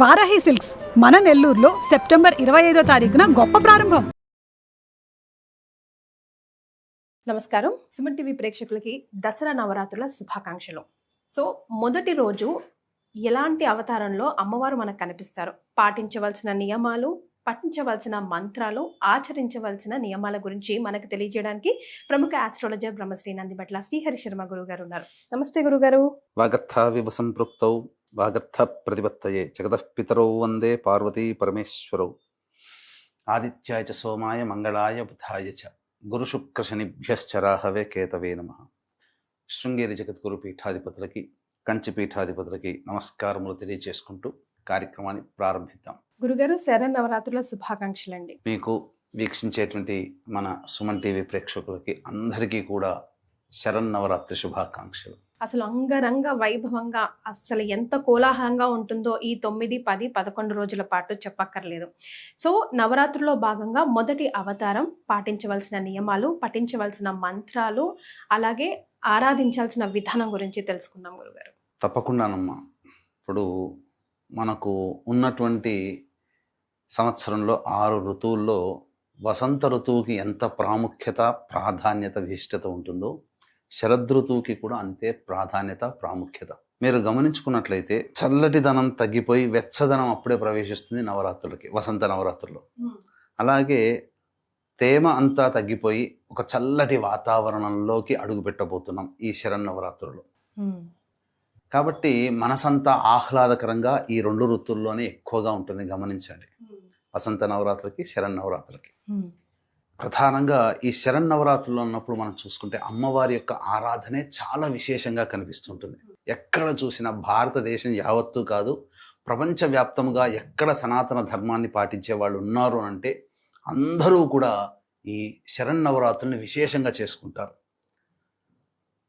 Varahi silks మన నెల్లూరులో September ఇరవై ఐదో తారీఖున గొప్ప ప్రారంభం. నమస్కారం. సుమన్ టీవీ ప్రేక్షకులకి దసరా నవరాత్రుల శుభాకాంక్షలు. సో మొదటి రోజు ఎలాంటి అవతారంలో అమ్మవారు మనకు కనిపిస్తారు పాటించవలసిన నియమాలు పఠించవలసిన మంత్రాలు ఆచరించవలసిన నియమాల గురించి మనకు తెలియజేయడానికి ప్రముఖ ఆస్ట్రాలజర్ బ్రహ్మశ్రీ నందిబట్ల శ్రీహరి శర్మ గురువు గారు ఉన్నారు. నమస్తే గురుగారు. సంపృక్తౌ వాగర్థ ప్రతిపత్తయే జగతః పితరౌ వందే పార్వతీ పరమేశ్వరౌ. ఆదిత్యాయ చ సోమాయ మంగళాయ బుధాయ చ. గురుశుక్రశనిభ్యశ్చరాహవే కేతవే నమ. శృంగేరి జగద్గురు పీఠాధిపతులకి కంచి పీఠాధిపతులకి నమస్కారములు తెలియజేసుకుంటూ కార్యక్రమాన్ని ప్రారంభిద్దాం. గురుగారు శరణ్ నవరాత్రుల శుభాకాంక్షలు అండి మీకు వీక్షించేటువంటి మన సుమన్ టీవీ ప్రేక్షకులకి అందరికీ కూడా శరన్నవరాత్రి శుభాకాంక్షలు. అసలు అంగరంగ వైభవంగా అసలు ఎంత కోలాహలంగా ఉంటుందో ఈ తొమ్మిది పది పదకొండు రోజుల పాటు చెప్పక్కర్లేదు. సో నవరాత్రిలో భాగంగా మొదటి అవతారం పాటించవలసిన నియమాలు పఠించవలసిన మంత్రాలు అలాగే ఆరాధించాల్సిన విధానం గురించి తెలుసుకుందాం గురుగారు. తప్పకుండానమ్మా. ఇప్పుడు మనకు ఉన్నటువంటి సంవత్సరంలో ఆరు ఋతువుల్లో వసంత ఋతువుకి ఎంత ప్రాముఖ్యత ప్రాధాన్యత విశిష్టత ఉంటుందో శరదృతువుకి కూడా అంతే ప్రాధాన్యత ప్రాముఖ్యత. మీరు గమనించుకున్నట్లయితే చల్లటిదనం తగ్గిపోయి వెచ్చదనం అప్పుడే ప్రవేశిస్తుంది నవరాత్రులకి వసంత నవరాత్రుల్లో. అలాగే తేమ అంతా తగ్గిపోయి ఒక చల్లటి వాతావరణంలోకి అడుగు పెట్టబోతున్నాం ఈ శరన్నవరాత్రులు కాబట్టి మనసంతా ఆహ్లాదకరంగా ఈ రెండు ఋతువుల్లోనే ఎక్కువగా ఉంటుంది గమనించండి. వసంత నవరాత్రులకి శరన్నవరాత్రులకి ప్రధానంగా ఈ శరన్నవరాత్రులు ఉన్నప్పుడు మనం చూసుకుంటే అమ్మవారి యొక్క ఆరాధనే చాలా విశేషంగా కనిపిస్తుంటుంది. ఎక్కడ చూసినా భారతదేశం యావత్తు కాదు ప్రపంచవ్యాప్తంగా ఎక్కడ సనాతన ధర్మాన్ని పాటించే వాళ్ళు ఉన్నారు అంటే అందరూ కూడా ఈ శరన్నవరాత్రుల్ని విశేషంగా చేసుకుంటారు.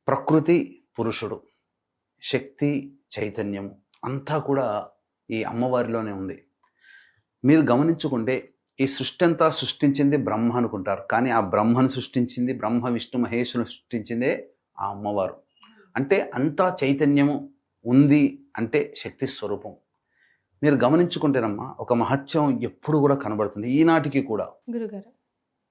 ప్రకృతి పురుషుడు శక్తి చైతన్యం అంతా కూడా ఈ అమ్మవారిలోనే ఉంది. మీరు గమనించుకుంటే ఈ సృష్టి అంతా సృష్టించింది బ్రహ్మ అనుకుంటారు. కానీ ఆ బ్రహ్మను సృష్టించింది బ్రహ్మ విష్ణు మహేశ్వరుని సృష్టించిందే ఆ అమ్మవారు. అంటే అంతా చైతన్యము ఉంది అంటే శక్తి స్వరూపం. మీరు గమనించుకుంటేనమ్మా ఒక మహత్యం ఎప్పుడు కూడా కనబడుతుంది. ఈనాటికి కూడా. గురుగారు.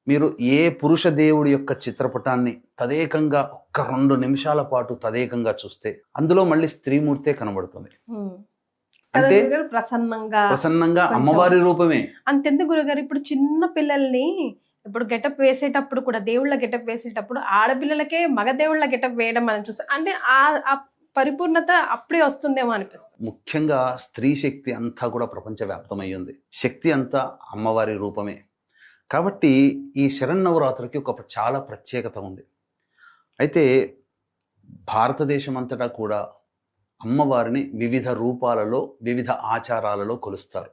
మీరు ఏ పురుష దేవుడి యొక్క చిత్రపటాన్ని తదేకంగా ఒక్క రెండు నిమిషాల పాటు తదేకంగా చూస్తే అందులో మళ్ళీ స్త్రీమూర్తే కనబడుతుంది. అంటే ప్రసన్నంగా ప్రసన్నంగా అమ్మవారి రూపమే. అంతెందుకు గురుగారు? ఇప్పుడు చిన్న పిల్లల్ని ఇప్పుడు గెటప్ వేసేటప్పుడు కూడా దేవుళ్ళ గెటప్ వేసేటప్పుడు ఆడపిల్లలకే మగ దేవుళ్ళ గెటప్ వేయడం మనం చూస్తాం. అంటే ఆ పరిపూర్ణత అప్పుడే వస్తుందేమో అనిపిస్తుంది. ముఖ్యంగా స్త్రీ శక్తి అంతా కూడా ప్రపంచవ్యాప్తమయ్యింది. శక్తి అంతా అమ్మవారి రూపమే. కాబట్టి ఈ శరన్నవరాత్రికి ఒక చాలా ప్రత్యేకత ఉంది. అయితే భారతదేశం అంతటా కూడా అమ్మవారిని వివిధ రూపాలలో వివిధ ఆచారాలలో కొలుస్తారు.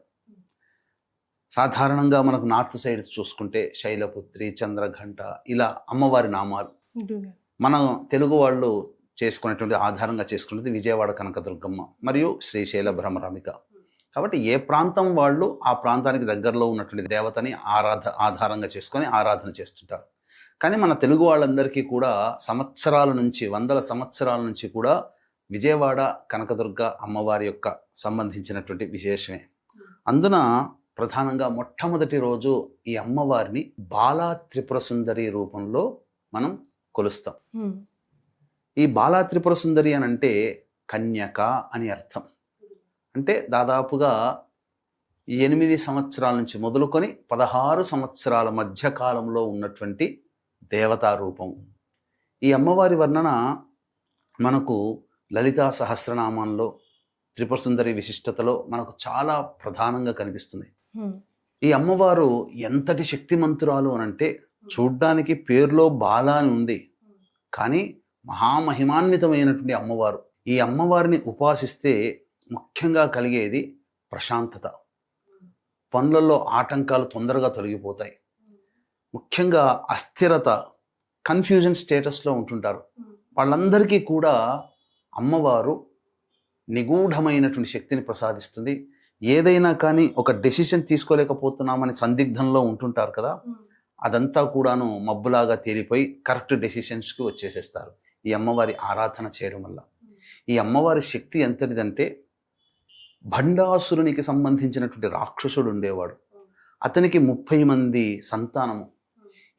సాధారణంగా మనకు నార్త్ సైడ్ చూసుకుంటే శైలపుత్రి చంద్రఘంట ఇలా అమ్మవారి నామాలు. మనం తెలుగు వాళ్ళు చేసుకునేటువంటి ఆధారంగా చేసుకునేది విజయవాడ కనకదుర్గమ్మ మరియు శ్రీశైల భ్రమరామిక కాబట్టి ఏ ప్రాంతం వాళ్ళు ఆ ప్రాంతానికి దగ్గరలో ఉన్నటువంటి దేవతని ఆరాధ ఆధారంగా చేసుకొని ఆరాధన చేస్తుంటారు. కానీ మన తెలుగు వాళ్ళందరికీ కూడా సంవత్సరాల నుంచి వందల సంవత్సరాల నుంచి కూడా విజయవాడ కనకదుర్గ అమ్మవారి యొక్క సంబంధించినటువంటి విశేషమే. అందున ప్రధానంగా మొట్టమొదటి రోజు ఈ అమ్మవారిని బాలా త్రిపుర సుందరి రూపంలో మనం కొలుస్తాం. ఈ బాలా త్రిపుర సుందరి అని అంటే కన్యక అని అర్థం. అంటే దాదాపుగా ఎనిమిది సంవత్సరాల నుంచి మొదలుకొని పదహారు సంవత్సరాల మధ్య కాలంలో ఉన్నటువంటి దేవతా రూపం. ఈ అమ్మవారి వర్ణన మనకు లలితా సహస్రనామంలో త్రిపుర సుందరి విశిష్టతలో మనకు చాలా ప్రధానంగా కనిపిస్తుంది. ఈ అమ్మవారు ఎంతటి శక్తిమంతురాలు అని అంటే చూడ్డానికి పేరులో బాల అని ఉంది. కానీ మహామహిమాన్వితమైనటువంటి అమ్మవారు. ఈ అమ్మవారిని ఉపాసిస్తే ముఖ్యంగా కలిగేది ప్రశాంతత. పనులలో ఆటంకాలు తొందరగా తొలగిపోతాయి. ముఖ్యంగా అస్థిరత కన్ఫ్యూజన్ స్టేటస్లో ఉంటుంటారు. వాళ్ళందరికీ కూడా అమ్మవారు నిగూఢమైనటువంటి శక్తిని ప్రసాదిస్తుంది. ఏదైనా కానీ ఒక డెసిషన్ తీసుకోలేకపోతున్నామని సందిగ్ధంలో ఉంటుంటారు కదా. అదంతా కూడాను మబ్బులాగా తేలిపోయి కరెక్ట్ డెసిషన్స్కి వచ్చేసేస్తారు. ఈ అమ్మవారి ఆరాధన చేయడం వల్ల. ఈ అమ్మవారి శక్తి ఎంతటిదంటే భండాసురునికి సంబంధించినటువంటి రాక్షసుడు ఉండేవాడు. అతనికి ముప్పై మంది సంతానము.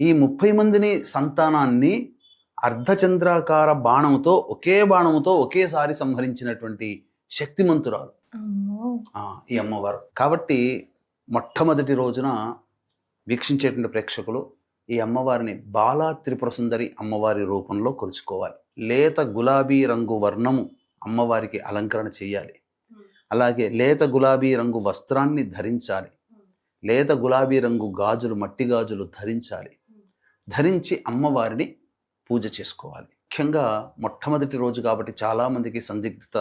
ఈ ముప్పై మందిని సంతానాన్ని అర్ధచంద్రాకార బాణముతో ఒకే బాణముతో ఒకేసారి సంహరించినటువంటి శక్తిమంతురాలు. ఈ అమ్మవారు. కాబట్టి మొట్టమొదటి రోజున వీక్షించేటువంటి ప్రేక్షకులు ఈ అమ్మవారిని బాలా త్రిపుర సుందరి అమ్మవారి రూపంలో కొలుచుకోవాలి. లేత గులాబీ రంగు వర్ణము అమ్మవారికి అలంకరణ చేయాలి. అలాగే లేత గులాబీ రంగు వస్త్రాన్ని ధరించాలి. లేత గులాబీ రంగు గాజులు మట్టి గాజులు ధరించాలి. ధరించి అమ్మవారిని పూజ చేసుకోవాలి. ముఖ్యంగా మొట్టమొదటి రోజు కాబట్టి చాలామందికి సందిగ్ధత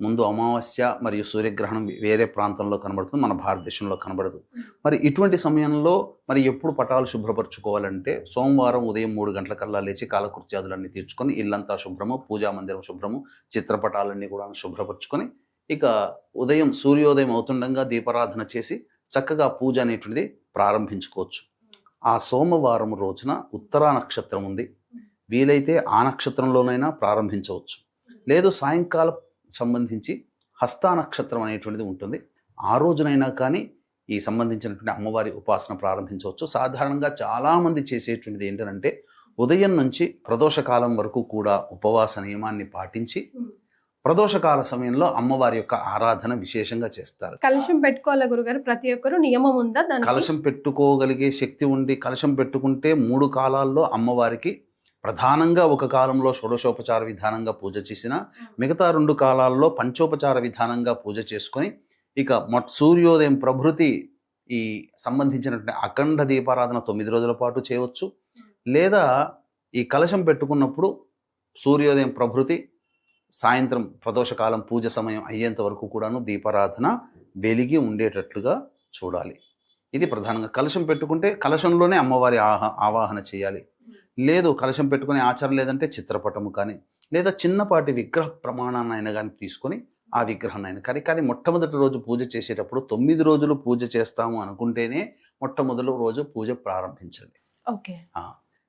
ముందు అమావాస్య మరియు సూర్యగ్రహణం వేరే ప్రాంతంలో కనబడుతుంది మన భారతదేశంలో కనబడదు. మరి ఇటువంటి సమయంలో మరి ఎప్పుడు పటాలు శుభ్రపరచుకోవాలంటే సోమవారం ఉదయం మూడు గంటలకల్లా లేచి కాలకృత్యాదులన్నీ తీర్చుకొని ఇల్లంతా శుభ్రము పూజా మందిరం శుభ్రము చిత్రపటాలన్నీ కూడా శుభ్రపరచుకొని ఇక ఉదయం సూర్యోదయం అవుతుండగా దీపారాధన చేసి చక్కగా పూజ అనేటువంటిది ప్రారంభించుకోవచ్చు. ఆ సోమవారం రోజున ఉత్తరా నక్షత్రం ఉంది. వీలైతే ఆ నక్షత్రంలోనైనా ప్రారంభించవచ్చు. లేదు సాయంకాలం సంబంధించి హస్తా నక్షత్రం అనేటువంటిది ఉంటుంది. ఆ రోజునైనా కానీ ఈ సంబంధించినటువంటి అమ్మవారి ఉపాసన ప్రారంభించవచ్చు. సాధారణంగా చాలామంది చేసేటువంటిది ఏంటంటే ఉదయం నుంచి ప్రదోషకాలం వరకు కూడా ఉపవాస నియమాన్ని పాటించి ప్రదోషకాల సమయంలో అమ్మవారి యొక్క ఆరాధన విశేషంగా చేస్తారు. కలుషం పెట్టుకోవాలా గురుగారు? ప్రతి ఒక్కరు నియమం ఉందా కలశం పెట్టుకోగలిగే శక్తి ఉండి కలశం పెట్టుకుంటే మూడు కాలాల్లో అమ్మవారికి ప్రధానంగా ఒక కాలంలో షోడశోపచార విధానంగా పూజ చేసిన మిగతా రెండు కాలాల్లో పంచోపచార విధానంగా పూజ చేసుకొని ఇక మొట్ సూర్యోదయం ప్రభృతి ఈ సంబంధించినటువంటి అఖండ దీపారాధన తొమ్మిది రోజుల పాటు చేయవచ్చు. లేదా ఈ కలశం పెట్టుకున్నప్పుడు సూర్యోదయం ప్రభృతి సాయంత్రం ప్రదోషకాలం పూజ సమయం అయ్యేంత వరకు కూడాను దీపారాధన వెలిగి ఉండేటట్లుగా చూడాలి. ఇది ప్రధానంగా కలశం పెట్టుకుంటే కలశంలోనే అమ్మవారి ఆహా ఆవాహన చేయాలి. లేదు కలశం పెట్టుకునే ఆచారం లేదంటే చిత్రపటము కానీ లేదా చిన్నపాటి విగ్రహ ప్రమాణాన్ని అయినా కానీ తీసుకొని ఆ విగ్రహాన్ని అయినా కానీ కానీ మొట్టమొదటి రోజు పూజ చేసేటప్పుడు తొమ్మిది రోజులు పూజ చేస్తాము అనుకుంటేనే మొట్టమొదటి రోజు పూజ ప్రారంభించండి. ఓకే.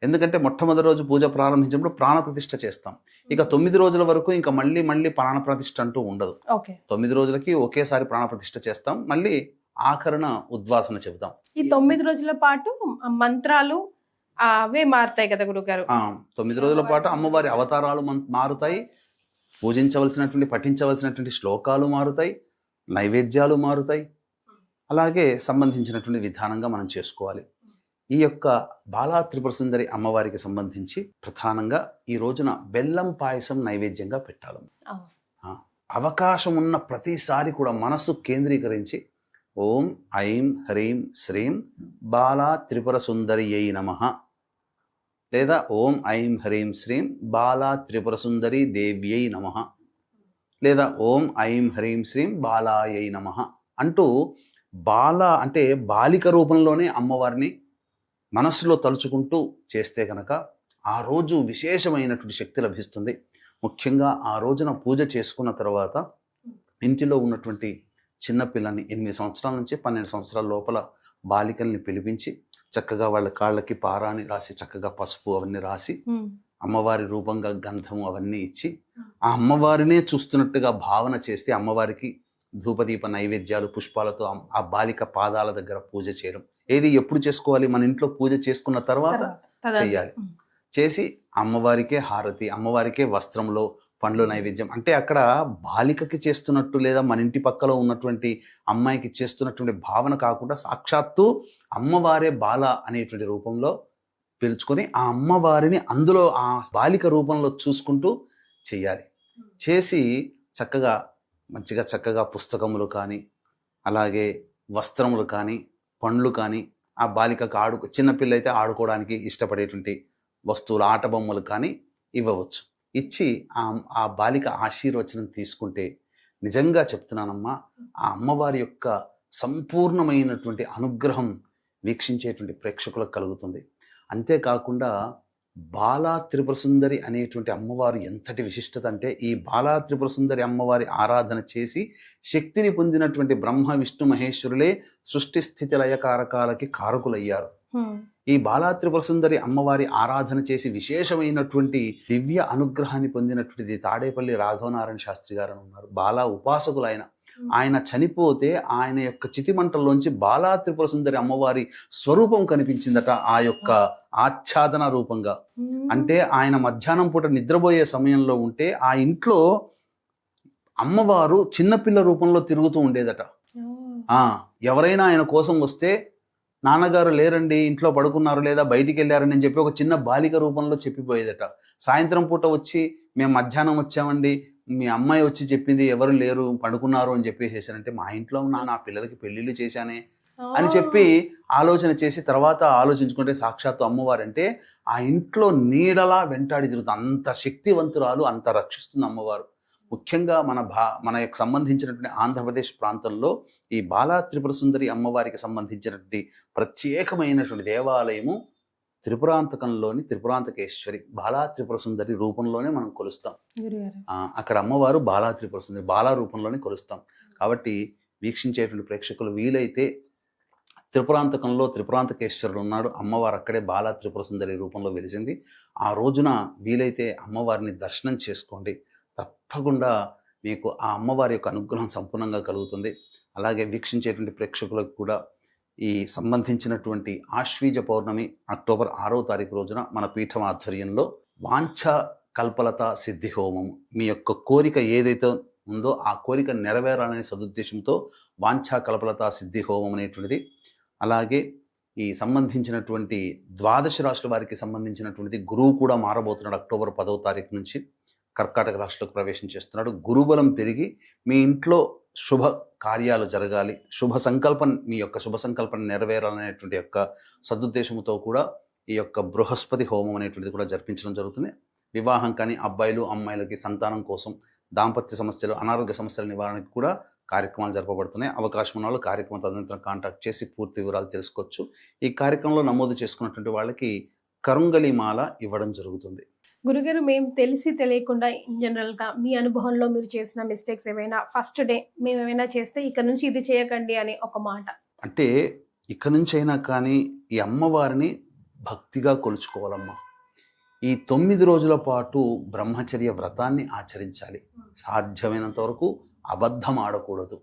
ఎందుకంటే మొట్టమొదటి రోజు పూజ ప్రారంభించినప్పుడు ప్రాణప్రతిష్ఠ చేస్తాం. ఇక తొమ్మిది రోజుల వరకు ఇంకా మళ్ళీ మళ్ళీ ప్రాణప్రతిష్ఠ అంటూ ఉండదు. ఓకే. తొమ్మిది రోజులకి ఒకేసారి ప్రాణప్రతిష్ఠ చేస్తాం. మళ్ళీ ఆఖరణ ఉద్వాసన చెబుతాం. ఈ తొమ్మిది రోజుల పాటు మంత్రాలు అవే మారుతాయి కదా గురుగారు. తొమ్మిది రోజుల పాటు అమ్మవారి అవతారాలు మారుతాయి. పూజించవలసినటువంటి పఠించవలసినటువంటి శ్లోకాలు మారుతాయి. నైవేద్యాలు మారుతాయి. అలాగే సంబంధించినటువంటి విధానంగా మనం చేసుకోవాలి. ఈ యొక్క బాలా త్రిపుర సుందరి అమ్మవారికి సంబంధించి ప్రధానంగా ఈ రోజున బెల్లం పాయసం నైవేద్యంగా పెట్టాలి. అవకాశం ఉన్న ప్రతిసారి కూడా మనస్సు కేంద్రీకరించి ఓం ఐం హ్రీం శ్రీం బాలా త్రిపుర సుందరి అయి నమ. లేదా ఓం ఐం హ్రీం శ్రీం బాలా త్రిపుర సుందరి దేవ్యై నమ. లేదా ఓం ఐం హ్రీం శ్రీం బాలాయై నమ అంటూ బాల అంటే బాలిక రూపంలోనే అమ్మవారిని మనస్సులో తలుచుకుంటూ చేస్తే కనుక ఆ రోజు విశేషమైనటువంటి శక్తి లభిస్తుంది. ముఖ్యంగా ఆ రోజున పూజ చేసుకున్న తర్వాత ఇంటిలో ఉన్నటువంటి చిన్నపిల్లని ఎనిమిది సంవత్సరాల నుంచి పన్నెండు సంవత్సరాల లోపల బాలికల్ని పిలిపించి చక్కగా వాళ్ళ కాళ్ళకి పారాని రాసి చక్కగా పసుపు అవన్నీ రాసి అమ్మవారి రూపంగా గంధము అవన్నీ ఇచ్చి ఆ. అమ్మవారినే చూస్తున్నట్టుగా భావన చేస్తే అమ్మవారికి ధూపదీప నైవేద్యాలు పుష్పాలతో ఆ- బాలిక పాదాల దగ్గర పూజ చేయడం. ఏది ఎప్పుడు చేసుకోవాలి? మన ఇంట్లో పూజ చేసుకున్న తర్వాత. ఉమ్, చేసి అమ్మవారికే హారతి అమ్మవారికే వస్త్రంలో పండ్లు నైవేద్యం. అంటే అక్కడ బాలికకి చేస్తున్నట్టు లేదా మన ఇంటి పక్కలో ఉన్నటువంటి అమ్మాయికి చేస్తున్నటువంటి భావన కాకుండా సాక్షాత్తు అమ్మవారే బాల అనేటువంటి రూపంలో పిలుచుకొని ఆ అమ్మవారిని అందులో ఆ బాలిక రూపంలో చూసుకుంటూ చేయాలి. చేసి చక్కగా మంచిగా చక్కగా పుస్తకములు కానీ అలాగే వస్త్రములు కానీ పండ్లు కానీ ఆ బాలికకు ఆడు చిన్నపిల్ల అయితే ఆడుకోవడానికి ఇష్టపడేటువంటి వస్తువులు ఆట బొమ్మలు కానీ ఇవ్వవచ్చు. ఇచ్చి ఆ ఆ బాలిక ఆశీర్వచనం తీసుకుంటే నిజంగా చెప్తున్నానమ్మా ఆ అమ్మవారి యొక్క సంపూర్ణమైనటువంటి అనుగ్రహం వీక్షించేటువంటి ప్రేక్షకులకు కలుగుతుంది. అంతేకాకుండా బాలా త్రిపుర సుందరి అనేటువంటి అమ్మవారు ఎంతటి విశిష్టత అంటే ఈ బాలా త్రిపుర సుందరి అమ్మవారి ఆరాధన చేసి శక్తిని పొందినటువంటి బ్రహ్మ విష్ణు మహేశ్వరులే సృష్టి స్థితి లయకారకాలకి కారకులయ్యారు. ఈ బాలా త్రిపుర సుందరి అమ్మవారి ఆరాధన చేసి విశేషమైనటువంటి దివ్య అనుగ్రహాన్ని పొందినటువంటిది తాడేపల్లి రాఘవనారాయణ శాస్త్రి గారు ఉన్నారు. బాలా ఉపాసకులు ఆయన ఆయన చనిపోతే ఆయన యొక్క చితిమంటల్లోంచి బాలా త్రిపుర సుందరి అమ్మవారి స్వరూపం కనిపించిందట ఆ యొక్క ఆచ్ఛాదన రూపంగా. అంటే ఆయన మధ్యాహ్నం పూట నిద్రపోయే సమయంలో ఉంటే ఆ ఇంట్లో అమ్మవారు చిన్నపిల్ల రూపంలో తిరుగుతూ ఉండేదట. ఆ ఎవరైనా ఆయన కోసం వస్తే నాన్నగారు లేరండి ఇంట్లో పడుకున్నారు లేదా బయటికి వెళ్ళారని అని చెప్పి ఒక చిన్న బాలిక రూపంలో చెప్పిపోయేదట. సాయంత్రం పూట వచ్చి మేము మధ్యాహ్నం వచ్చామండి మీ అమ్మాయి వచ్చి చెప్పింది ఎవరు లేరు పడుకున్నారు అని చెప్పేసేసానంటే మా ఇంట్లో ఉన్న నా పిల్లలకి పెళ్ళిళ్ళు చేశానే అని చెప్పి ఆలోచన చేసి తర్వాత ఆలోచించుకుంటే సాక్షాత్తు అమ్మవారు అంటే ఆ ఇంట్లో నీడలా వెంటాడి తిరుగుతుంది అంత శక్తివంతురాలు అంత రక్షిస్తుంది అమ్మవారు. ముఖ్యంగా మన భా మన యొక్క సంబంధించినటువంటి ఆంధ్రప్రదేశ్ ప్రాంతంలో ఈ బాలా త్రిపుర సుందరి అమ్మవారికి సంబంధించినటువంటి ప్రత్యేకమైనటువంటి దేవాలయము త్రిపురాంతకంలోని త్రిపురాంతకేశ్వరి బాలా త్రిపుర సుందరి రూపంలోనే మనం కొలుస్తాం. అక్కడ అమ్మవారు బాలా త్రిపుర సుందరి బాలా రూపంలోనే కొలుస్తాం. కాబట్టి వీక్షించేటువంటి ప్రేక్షకులు వీలైతే త్రిపురాంతకంలో త్రిపురాంతకేశ్వరుడు ఉన్నాడు అమ్మవారు అక్కడే బాలా త్రిపుర సుందరి రూపంలో వెలిసింది. ఆ రోజున వీలైతే అమ్మవారిని దర్శనం చేసుకోండి. తప్పకుండా మీకు ఆ అమ్మవారి యొక్క అనుగ్రహం సంపూర్ణంగా కలుగుతుంది. అలాగే వీక్షించేటువంటి ప్రేక్షకులకు కూడా ఈ సంబంధించినటువంటి ఆశ్వీజ పౌర్ణమి అక్టోబర్ ఆరో తారీఖు రోజున మన పీఠం ఆధ్వర్యంలో వాంఛ కల్పలత సిద్ధి హోమం. మీ యొక్క కోరిక ఏదైతే ఉందో ఆ కోరిక నెరవేరాలనే సదుద్దేశంతో వాంఛా కల్పలత సిద్ధి హోమం అనేటువంటిది. అలాగే ఈ సంబంధించినటువంటి ద్వాదశ రాశుల వారికి సంబంధించినటువంటిది గురువు కూడా మారబోతున్నాడు అక్టోబర్ పదవ తారీఖు నుంచి. కర్కాటక రాశిలోకి ప్రవేశం చేస్తున్నాడు. గురుబలం పెరిగి మీ ఇంట్లో శుభ కార్యాలు జరగాలి. శుభ సంకల్పం మీ యొక్క శుభ సంకల్పం నెరవేరాలనేటువంటి యొక్క సదుద్దేశంతో కూడా ఈ యొక్క బృహస్పతి హోమం అనేటువంటిది కూడా జరిపించడం జరుగుతుంది. వివాహం కానీ అబ్బాయిలు అమ్మాయిలకి సంతానం కోసం దాంపత్య సమస్యలు అనారోగ్య సమస్యల నివారణకు కూడా కార్యక్రమాలు జరపబడుతున్నాయి. అవకాశం ఉన్న వాళ్ళు కార్యక్రమం తదనంతరం కాంటాక్ట్ చేసి పూర్తి వివరాలు తెలుసుకోవచ్చు. ఈ కార్యక్రమంలో నమోదు చేసుకున్నటువంటి వాళ్ళకి కరుంగలి మాల ఇవ్వడం జరుగుతుంది. గురుగారు మేము తెలిసి తెలియకుండా ఇన్ జనరల్గా మీ అనుభవంలో మీరు చేసిన మిస్టేక్స్ ఏమైనా ఫస్ట్ డే మేము ఏమైనా చేస్తే ఇక్కడ నుంచి ఇది చేయకండి అని ఒక మాట. అంటే ఇక నుంచి అయినా కానీ ఈ అమ్మవారిని భక్తిగా కొలుచుకోవాలమ్మా. ఈ తొమ్మిది రోజుల పాటు బ్రహ్మచర్య వ్రతాన్ని ఆచరించాలి. సాధ్యమైనంత వరకు అబద్ధం ఆడకూడదు.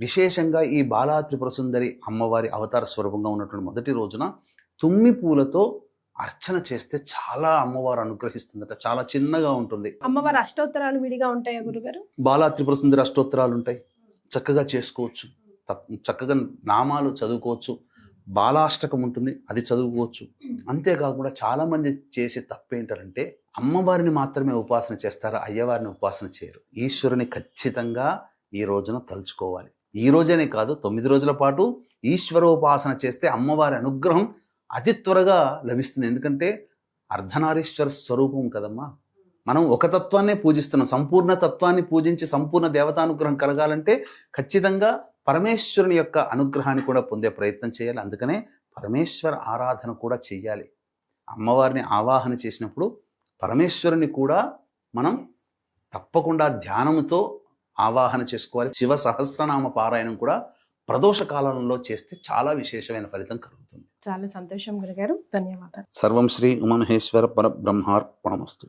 విశేషంగా ఈ బాలా త్రిపుర సుందరి అమ్మవారి అవతార స్వరూపంగా ఉన్నటువంటి మొదటి రోజున తుమ్మి పూలతో అర్చన చేస్తే చాలా అమ్మవారు అనుగ్రహిస్తుందట. చాలా చిన్నగా ఉంటుంది. అమ్మవారి అష్టోత్తరాలు విడిగా ఉంటాయా గురుగారు? బాలా త్రిపుర సుందరి అష్టోత్తరాలు ఉంటాయి. చక్కగా చేసుకోవచ్చు. చక్కగా నామాలు చదువుకోవచ్చు. బాలాష్టకం ఉంటుంది అది చదువుకోవచ్చు. అంతేకాకుండా చాలా మంది చేసే తప్పేంటారంటే అమ్మవారిని మాత్రమే ఉపాసన చేస్తారు? అయ్యవారిని ఉపాసన చేయరు. ఈశ్వరుని ఖచ్చితంగా ఈ రోజున తలుచుకోవాలి. ఈ రోజనే కాదు తొమ్మిది రోజుల పాటు ఈశ్వరోపాసన చేస్తే అమ్మవారి అనుగ్రహం అతి త్వరగా లభిస్తుంది. ఎందుకంటే అర్ధనారీశ్వర స్వరూపం కదమ్మా. మనం ఒక తత్వాన్నే పూజిస్తున్నాం. సంపూర్ణ తత్వాన్ని పూజించి సంపూర్ణ దేవతానుగ్రహం కలగాలంటే ఖచ్చితంగా పరమేశ్వరుని యొక్క అనుగ్రహాన్ని కూడా పొందే ప్రయత్నం చేయాలి. అందుకనే పరమేశ్వర ఆరాధన కూడా చెయ్యాలి. అమ్మవారిని ఆవాహన చేసినప్పుడు పరమేశ్వరుని కూడా మనం తప్పకుండా ధ్యానముతో ఆవాహన చేసుకోవాలి. శివ సహస్రనామ పారాయణం కూడా ప్రదోష కాలంలో చేస్తే చాలా విశేషమైన ఫలితం కలుగుతుంది. చాలా సంతోషం గురుగారు. ధన్యవాదాలు. సర్వం శ్రీ ఉమమహేశ్వర పరబ్రహ్మార్పణమస్తు.